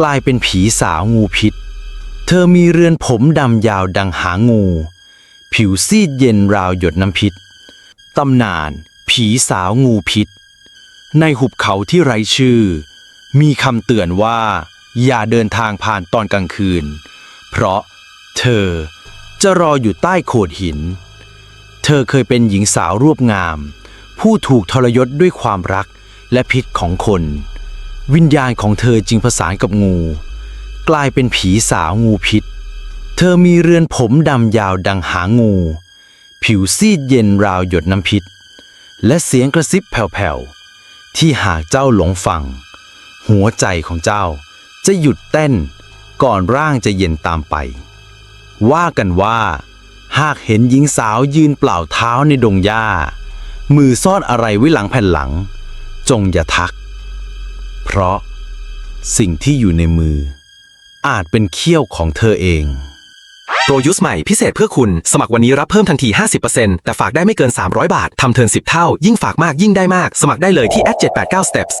กลายเป็นผีสาวงูพิษ เธอมีเรือนผมดำยาวดังหางงู ผิวซีดเย็นราวหยดน้ำพิษ ตำนาน ผีสาวงูพิษ ในหุบเขาที่ไร้ชื่อ มีคำเตือนว่า อย่าเดินทางผ่านตอนกลางคืน เพราะเธอจะรออยู่ใต้โขดหิน เธอเคยเป็นหญิงสาวรวบงาม ผู้ถูกทรยศด้วยความรักและพิษของคน วิญญาณของเธอจึงผสานกับงู กลายเป็นผีสาวงูพิษ เธอมีเรือนผมดำยาวดังหางงู ผิวซีดเย็นราวหยดน้ำพิษ และเสียงกระซิบแผ่วๆ ที่หากเจ้าหลงฟัง หัวใจของเจ้าจะหยุดเต้นก่อนร่างจะเย็นตามไป ว่ากันว่า หากเห็นหญิงสาวยืนเปล่าเท้าในดงหญ้า มือซ่อนอะไรไว้หลังแผ่นหลัง จงอย่าทัก เพราะ สิ่งที่อยู่ในมือ อาจเป็นเขี้ยวของเธอเอง โปรยุสใหม่พิเศษเพื่อคุณ สมัครวันนี้รับเพิ่มทันที 50%แต่ฝากได้ไม่เกิน 300 บาท ทำเทิร์น10 เท่า ยิ่งฝากมากยิ่งได้มาก สมัครได้เลยที่ @789steps